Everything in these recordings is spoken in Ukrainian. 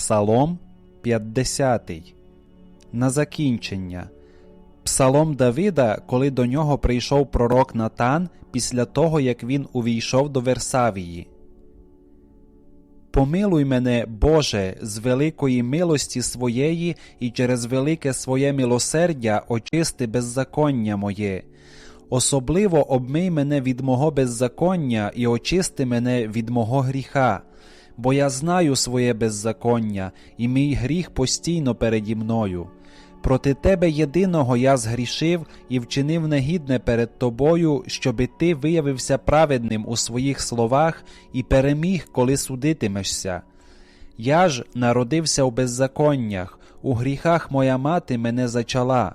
Псалом 50. На закінчення. Псалом Давида, коли до нього прийшов пророк Натан після того, як він увійшов до Версавії. Помилуй мене, Боже, з великої милості своєї і через велике своє милосердя очисти беззаконня моє. Особливо обмий мене від мого беззаконня і очисти мене від мого гріха, бо я знаю своє беззаконня, і мій гріх постійно переді мною. Проти тебе єдиного я згрішив і вчинив негідне перед тобою, щоби ти виявився праведним у своїх словах і переміг, коли судитимешся. Я ж народився у беззаконнях, у гріхах моя мати мене зачала.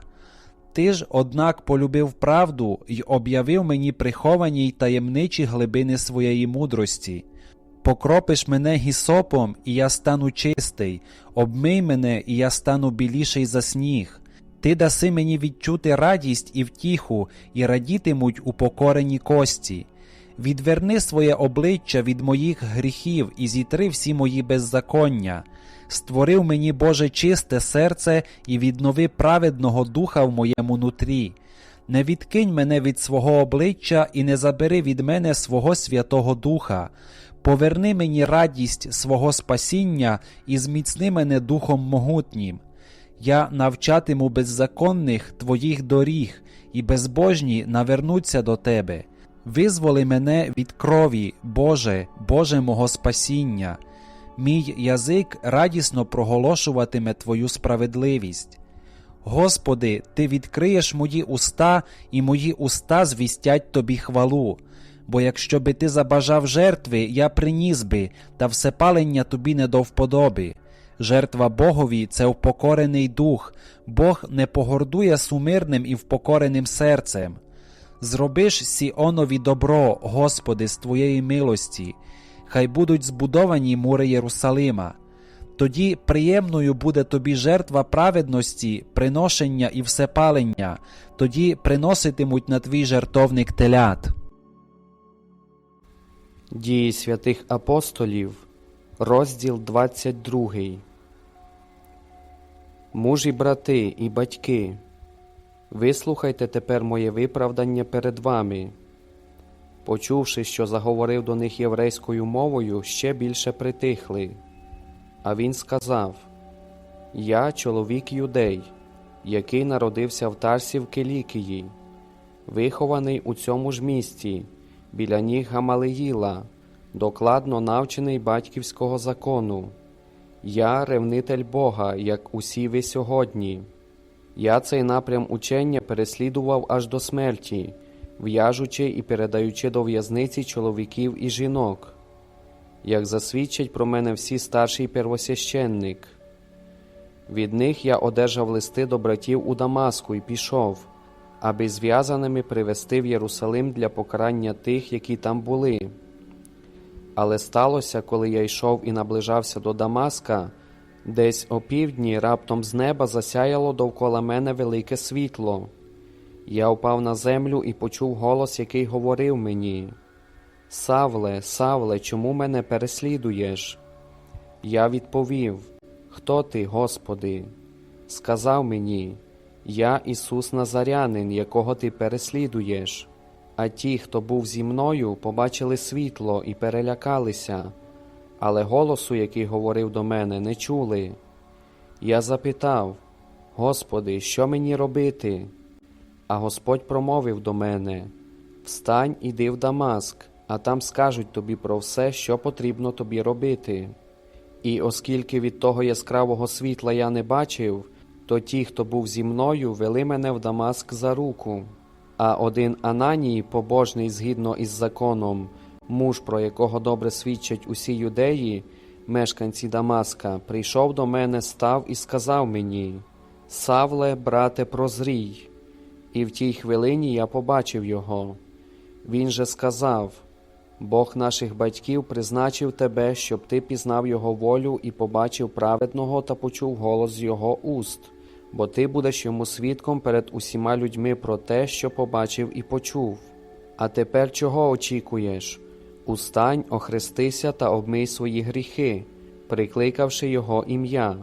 Ти ж, однак, полюбив правду й об'явив мені приховані й таємничі глибини своєї мудрості. Покропиш мене гісопом, і я стану чистий, обмий мене, і я стану біліший за сніг. Ти даси мені відчути радість і втіху, і радітимуть упокорені кості. Відверни своє обличчя від моїх гріхів і зітри всі мої беззаконня. Створив мені, Боже, чисте серце і віднови праведного духа в моєму нутрі. Не відкинь мене від свого обличчя і не забери від мене свого Святого Духа. Поверни мені радість свого спасіння і зміцни мене Духом могутнім. Я навчатиму беззаконних твоїх доріг, і безбожні навернуться до тебе. Визволи мене від крові, Боже, Боже мого спасіння. Мій язик радісно проголошуватиме Твою справедливість. Господи, Ти відкриєш мої уста, і мої уста звістять Тобі хвалу. Бо якщо би ти забажав жертви, я приніс би, та всепалення тобі не до вподоби. Жертва Богові це впокорений дух, Бог не погордує сумирним і впокореним серцем. Зробиш Сіонові добро, Господи, з Твоєї милості, хай будуть збудовані мури Єрусалима. Тоді приємною буде тобі жертва праведності, приношення і всепалення, тоді приноситимуть на твій жертовник телят. Дії святих апостолів, розділ 22. Мужі, брати і батьки, вислухайте тепер моє виправдання перед вами. Почувши, що заговорив до них єврейською мовою, ще більше притихли. А він сказав: Я чоловік юдей, який народився в Тарсі в Килікії, вихований у цьому ж місті біля ніг Гамалеїла, докладно навчений батьківського закону. Я ревнитель Бога, як усі ви сьогодні. Я цей напрям учення переслідував аж до смерті, в'яжучи і передаючи до в'язниці чоловіків і жінок, як засвідчать про мене всі старший первосвященник. Від них я одержав листи до братів у Дамаску і пішов аби зв'язаними привести в Єрусалим для покарання тих, які там були. Але сталося, коли я йшов і наближався до Дамаска, десь опівдні раптом з неба засяяло довкола мене велике світло. Я впав на землю і почув голос, який говорив мені: Савле, Савле, чому мене переслідуєш? Я відповів: Хто ти, Господи? Сказав мені, я Ісус Назарянин, якого ти переслідуєш. А ті, хто був зі мною, побачили світло і перелякалися, але голосу, який говорив до мене, не чули. Я запитав, Господи, що мені робити? А Господь промовив до мене: Встань, іди в Дамаск, а там скажуть тобі про все, що потрібно тобі робити. І оскільки від того яскравого світла я не бачив, то ті, хто був зі мною, вели мене в Дамаск за руку. А один Ананій, побожний згідно із законом, муж, про якого добре свідчать усі юдеї, мешканці Дамаска, прийшов до мене, став і сказав мені: Савле, брате, прозрій. І в тій хвилині я побачив його. Він же сказав: Бог наших батьків призначив тебе, щоб ти пізнав Його волю і побачив праведного та почув голос Його уст бо ти будеш йому свідком перед усіма людьми про те, що побачив і почув. А тепер чого очікуєш? Устань, охрестися та обмий свої гріхи, прикликавши його ім'я.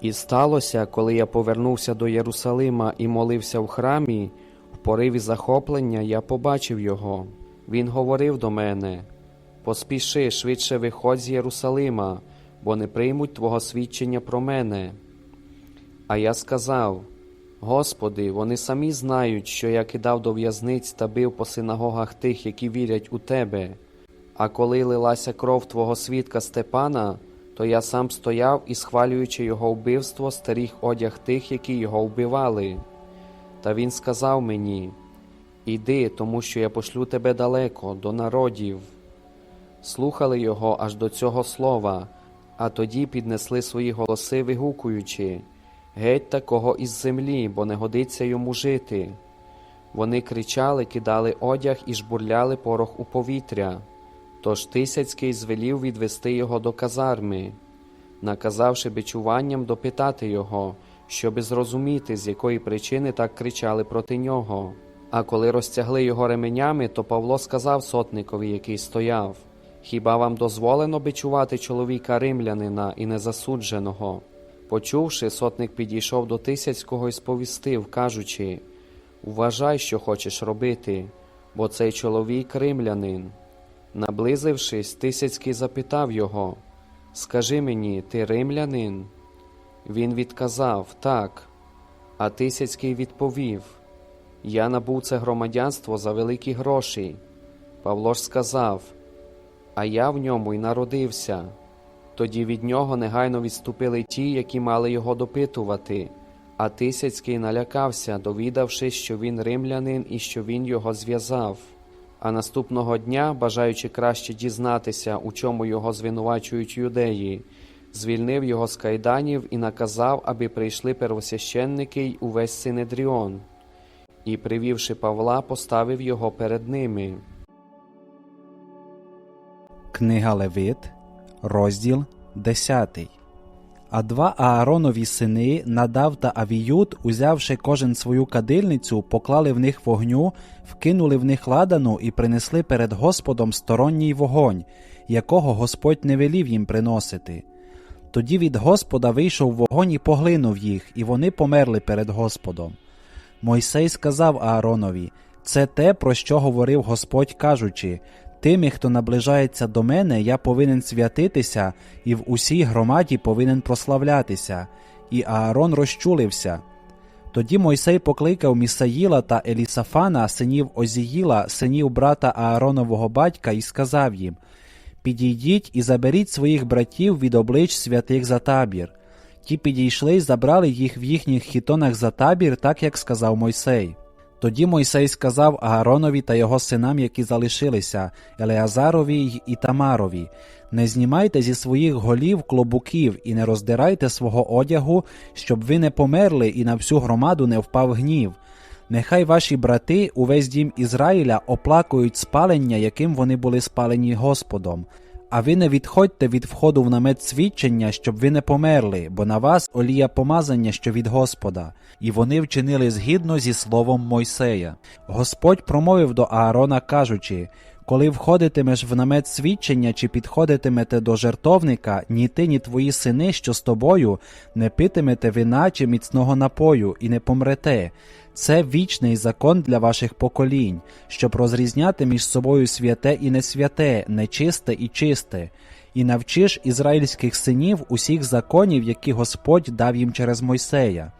І сталося, коли я повернувся до Єрусалима і молився в храмі, в пориві захоплення я побачив його. Він говорив до мене: Поспіши, швидше виходь з Єрусалима, бо не приймуть твого свідчення про мене. А я сказав: Господи, вони самі знають, що я кидав до в'язниць та бив по синагогах тих, які вірять у Тебе. А коли лилася кров Твого свідка Степана, то я сам стояв і, схвалюючи його вбивство, старіг одяг тих, які його вбивали. Та він сказав мені: Іди, тому що я пошлю тебе далеко, до народів. Слухали його аж до цього слова, а тоді піднесли свої голоси, вигукуючи Геть такого із землі, бо не годиться йому жити. Вони кричали, кидали одяг і жбурляли порох у повітря. Тож Тисяцький звелів відвести його до казарми, наказавши бичуванням допитати його, щоби зрозуміти, з якої причини так кричали проти нього. А коли розтягли його ременями, то Павло сказав сотникові, який стояв: Хіба вам дозволено бичувати чоловіка римлянина і незасудженого? Почувши, сотник підійшов до Тисяцького і сповістив, кажучи: Уважай, що хочеш робити, бо цей чоловік римлянин. Наблизившись, Тисяцький запитав його: Скажи мені, ти римлянин? Він відказав так. А Тисяцький відповів: Я набув це громадянство за великі гроші. Павло ж сказав: А я в ньому й народився. Тоді від нього негайно відступили ті, які мали його допитувати. А Тисяцький налякався, довідавшись, що він римлянин і що він його зв'язав. А наступного дня, бажаючи краще дізнатися, у чому його звинувачують юдеї, звільнив його з кайданів і наказав, аби прийшли первосвященники й увесь Синедріон. І, привівши Павла, поставив його перед ними. Книга Левит, розділ 10. А два Ааронові сини, Надав та Авіюд, узявши кожен свою кадильницю, поклали в них вогню, вкинули в них ладану і принесли перед Господом сторонній вогонь, якого Господь не велів їм приносити. Тоді від Господа вийшов вогонь і поглинув їх, і вони померли перед Господом. Мойсей сказав Ааронові: Це те, про що говорив Господь, кажучи: Тими, хто наближається до мене, я повинен святитися, і в усій громаді повинен прославлятися. І Аарон розчулився. Тоді Мойсей покликав Місаїла та Елісафана, синів Озіїла, синів брата Ааронового батька, і сказав їм: Підійдіть і заберіть своїх братів від облич святих за табір. Ті підійшли й забрали їх в їхніх хітонах за табір, так як сказав Мойсей. Тоді Мойсей сказав Ааронові та його синам, які залишилися, Елеазарові й Ітамарові: Не знімайте зі своїх голів клобуків і не роздирайте свого одягу, щоб ви не померли і на всю громаду не впав гнів. Нехай ваші брати, увесь дім Ізраїля, оплакують спалення, яким вони були спалені Господом. А ви не відходьте від входу в намет свідчення, щоб ви не померли, бо на вас олія помазання, що від Господа. І вони вчинили згідно зі словом Мойсея. Господь промовив до Аарона, кажучи: Коли входитимеш в намет свідчення чи підходитимете до жертовника, ні ти, ні твої сини, що з тобою, не питимете вина чи міцного напою, і не помрете. Це вічний закон для ваших поколінь, щоб розрізняти між собою святе і несвяте, нечисте і чисте, і навчиш ізраїльських синів усіх законів, які Господь дав їм через Мойсея.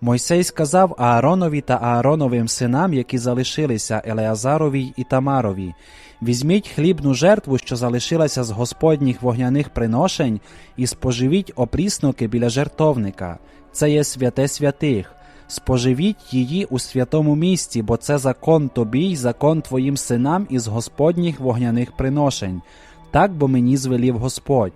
Мойсей сказав Ааронові та Аароновим синам, які залишилися Елеазарові і Тамарові: Візьміть хлібну жертву, що залишилася з Господніх вогняних приношень, і споживіть опріснуки біля жертовника. Це є святе святих. Споживіть її у святому місці, бо це закон тобі й закон твоїм синам із Господніх вогняних приношень. Так бо мені звелів Господь.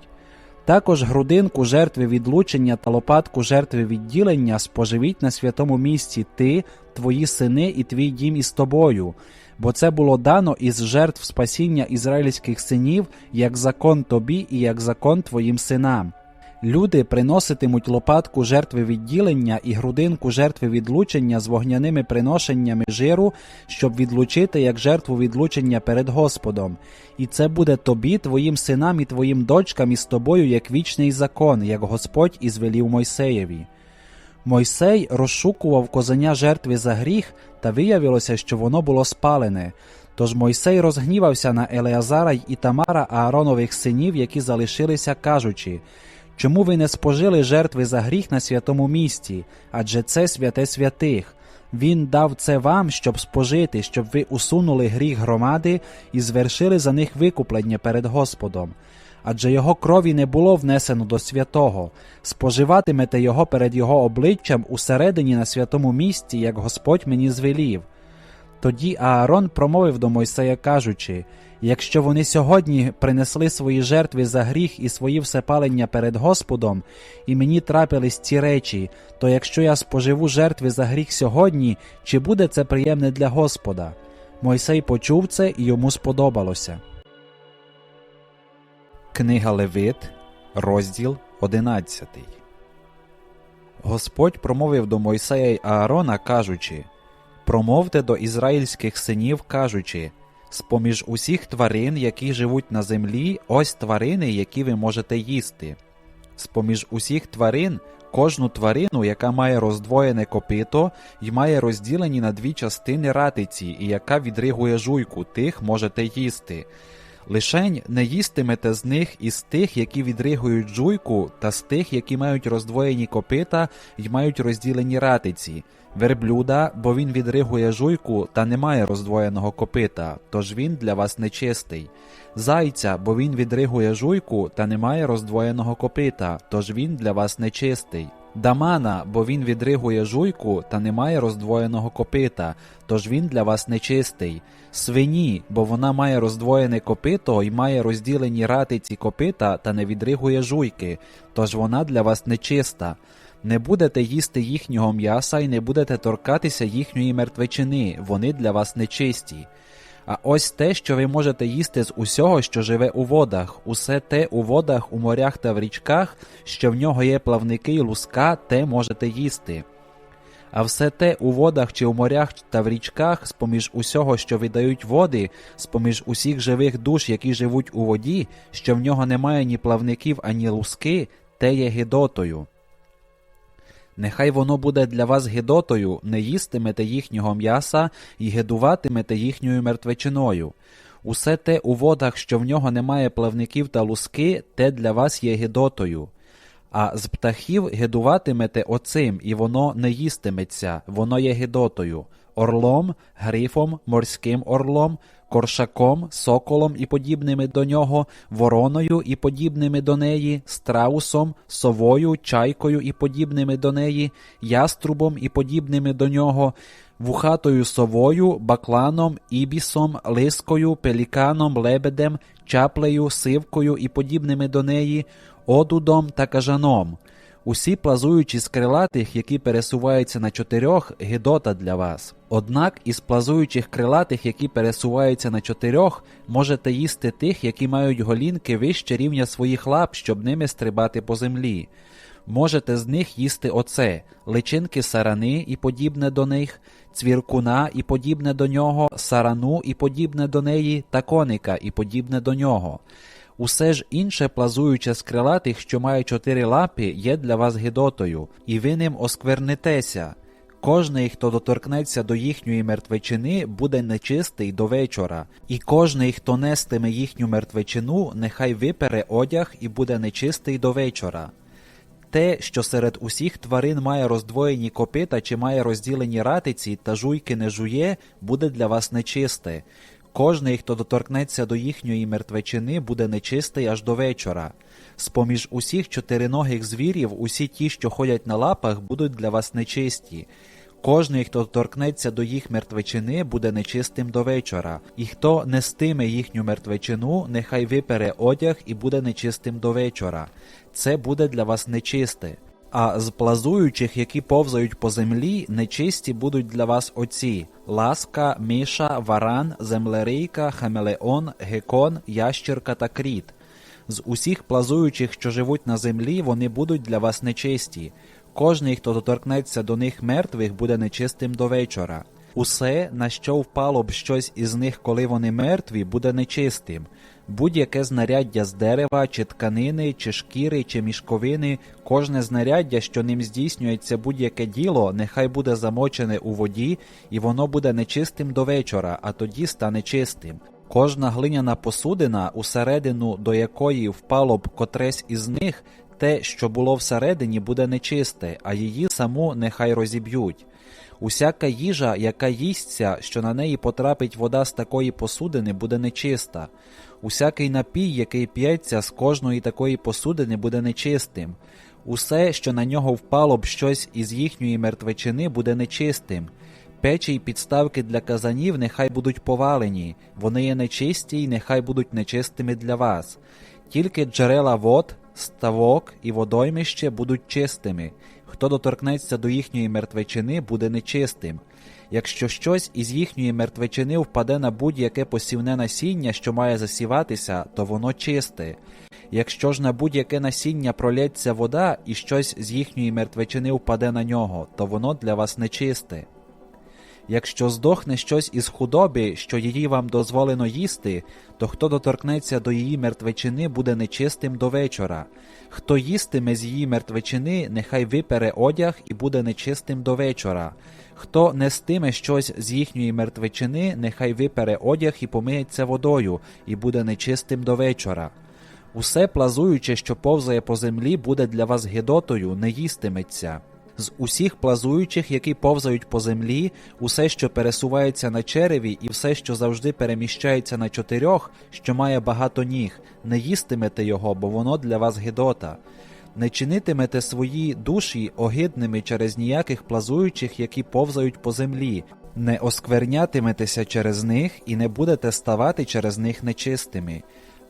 Також грудинку жертви відлучення та лопатку жертви відділення споживіть на святому місці ти, твої сини і твій дім із тобою, бо це було дано із жертв спасіння ізраїльських синів, як закон тобі і як закон твоїм синам. Люди приноситимуть лопатку жертви відділення і грудинку жертви відлучення з вогняними приношеннями жиру, щоб відлучити як жертву відлучення перед Господом. І це буде тобі, твоїм синам і твоїм дочкам із тобою як вічний закон, як Господь і звелів Мойсеєві. Мойсей розшукував козеня жертви за гріх, та виявилося, що воно було спалене. Тож Мойсей розгнівався на Елеазара й Ітамара Ааронових синів, які залишилися, кажучи: Чому ви не спожили жертви за гріх на святому місці? Адже це святе святих. Він дав це вам, щоб спожити, щоб ви усунули гріх громади і звершили за них викуплення перед Господом. Адже його крові не було внесено до святого, споживатимете його перед його обличчям усередині на святому місці, як Господь мені звелів. Тоді Аарон промовив до Мойсея, кажучи: Якщо вони сьогодні принесли свої жертви за гріх і свої всепалення перед Господом, і мені трапились ці речі, то якщо я споживу жертви за гріх сьогодні, чи буде це приємне для Господа? Мойсей почув це і йому сподобалося. Книга Левит, розділ 11 Господь промовив до Мойсея й Аарона, кажучи: Промовте до ізраїльських синів, кажучи: З-поміж усіх тварин, які живуть на землі, ось тварини, які ви можете їсти. З-поміж усіх тварин, кожну тварину, яка має роздвоєне копито й має розділені на дві частини ратиці, і яка відригує жуйку, тих можете їсти. Лишень не їстимете з них із тих, які відригують жуйку, та з тих, які мають роздвоєні копита й мають розділені ратиці, верблюда, бо він відригує жуйку та не має роздвоєного копита, тож він для вас нечистий. Зайця, бо він відригує жуйку та не має роздвоєного копита, тож він для вас нечистий. Дамана, бо він відригує жуйку та не має роздвоєного копита, тож він для вас нечистий. Свині, бо вона має роздвоєне копито і має розділені ратиці копита та не відригує жуйки, тож вона для вас нечиста. Не будете їсти їхнього м'яса і не будете торкатися їхньої мертвечини, вони для вас нечисті. А ось те, що ви можете їсти з усього, що живе у водах, усе те у водах, у морях та в річках, що в нього є плавники й луска, те можете їсти. А все те у водах чи у морях та в річках, з-поміж усього, що видають води, з-поміж усіх живих душ, які живуть у воді, що в нього немає ні плавників, ані луски, те є гидотою. Нехай воно буде для вас гидотою, не їстимете їхнього м'яса і гидуватимете їхньою мертвечиною. Усе те у водах, що в нього немає плавників та луски, те для вас є гидотою. А з птахів гидуватимете оцим, і воно не їстиметься, воно є гидотою, орлом, грифом, морським орлом, коршаком, соколом і подібними до нього, вороною і подібними до неї, страусом, совою, чайкою і подібними до неї, яструбом і подібними до нього, вухатою совою, бакланом, ібісом, лискою, пеліканом, лебедем, чаплею, сивкою і подібними до неї, одудом та кажаном. Усі плазуючі з крилатих, які пересуваються на чотирьох, гидота для вас. Однак із плазуючих крилатих, які пересуваються на чотирьох, можете їсти тих, які мають голінки вище рівня своїх лап, щоб ними стрибати по землі. Можете з них їсти оце, личинки сарани і подібне до них, цвіркуна і подібне до нього, сарану і подібне до неї, та коника і подібне до нього. Усе ж інше плазуюче з крилатих, що має чотири лапи, є для вас гидотою, і ви ним осквернетеся. Кожний, хто доторкнеться до їхньої мертвечини, буде нечистий до вечора, і кожний, хто нестиме їхню мертвечину, нехай випере одяг і буде нечистий до вечора. Те, що серед усіх тварин має роздвоєні копита чи має розділені ратиці та жуйки не жує, буде для вас нечисте. Кожний, хто доторкнеться до їхньої мертвечини, буде нечистий аж до вечора. З-поміж усіх чотириногих звірів, усі ті, що ходять на лапах, будуть для вас нечисті. Кожний, хто торкнеться до їх мертвечини, буде нечистим до вечора, і хто нестиме їхню мертвечину, нехай випере одяг і буде нечистим до вечора. Це буде для вас нечисте. А з плазуючих, які повзають по землі, нечисті будуть для вас оці ласка, міша, варан, землерийка, хамелеон, гекон, ящірка та кріт. З усіх плазуючих, що живуть на землі, вони будуть для вас нечисті. Кожний, хто доторкнеться до них мертвих, буде нечистим до вечора. Усе, на що впало б щось із них, коли вони мертві, буде нечистим. Будь-яке знаряддя з дерева, чи тканини, чи шкіри, чи мішковини, кожне знаряддя, що ним здійснюється будь-яке діло, нехай буде замочене у воді, і воно буде нечистим до вечора, а тоді стане чистим. Кожна глиняна посудина, усередину до якої впало б котресь із них, те, що було всередині, буде нечисте, а її саму нехай розіб'ють. Усяка їжа, яка їсться, що на неї потрапить вода з такої посудини, буде нечиста. Усякий напій, який п'ється з кожної такої посудини, буде нечистим. Усе, що на нього впало б щось із їхньої мертвечини, буде нечистим. Печі й підставки для казанів нехай будуть повалені, вони є нечисті й нехай будуть нечистими для вас. Тільки джерела вод, ставок і водоймище будуть чистими. Хто доторкнеться до їхньої мертвечини, буде нечистим. Якщо щось із їхньої мертвечини впаде на будь-яке посівне насіння, що має засіватися, то воно чисте. Якщо ж на будь-яке насіння пролється вода і щось з їхньої мертвечини впаде на нього, то воно для вас нечисте. Якщо здохне щось із худоби, що її вам дозволено їсти, то хто доторкнеться до її мертвечини, буде нечистим до вечора. Хто їстиме з її мертвечини, нехай випере одяг і буде нечистим до вечора. Хто нестиме щось з їхньої мертвечини, нехай випере одяг і помиється водою, і буде нечистим до вечора. Усе плазуюче, що повзає по землі, буде для вас гидотою, не їстиметься. З усіх плазуючих, які повзають по землі, усе, що пересувається на череві, і все, що завжди переміщається на чотирьох, що має багато ніг, не їстимете його, бо воно для вас гидота. Не чинитимете свої душі огидними через ніяких плазуючих, які повзають по землі, не осквернятиметеся через них і не будете ставати через них нечистими.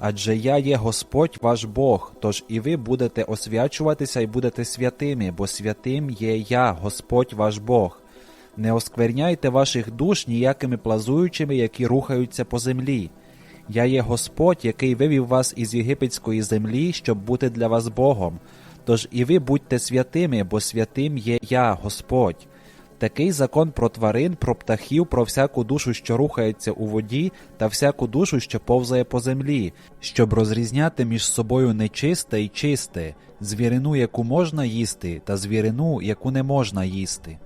Адже я є Господь ваш Бог, тож і ви будете освячуватися і будете святими, бо святим є я, Господь ваш Бог. Не оскверняйте ваших душ ніякими плазуючими, які рухаються по землі. Я є Господь, який вивів вас із єгипетської землі, щоб бути для вас Богом. Тож і ви будьте святими, бо святим є я, Господь. Такий закон про тварин, про птахів, про всяку душу, що рухається у воді, та всяку душу, що повзає по землі, щоб розрізняти між собою нечисте і чисте, звірину, яку можна їсти, та звірину, яку не можна їсти.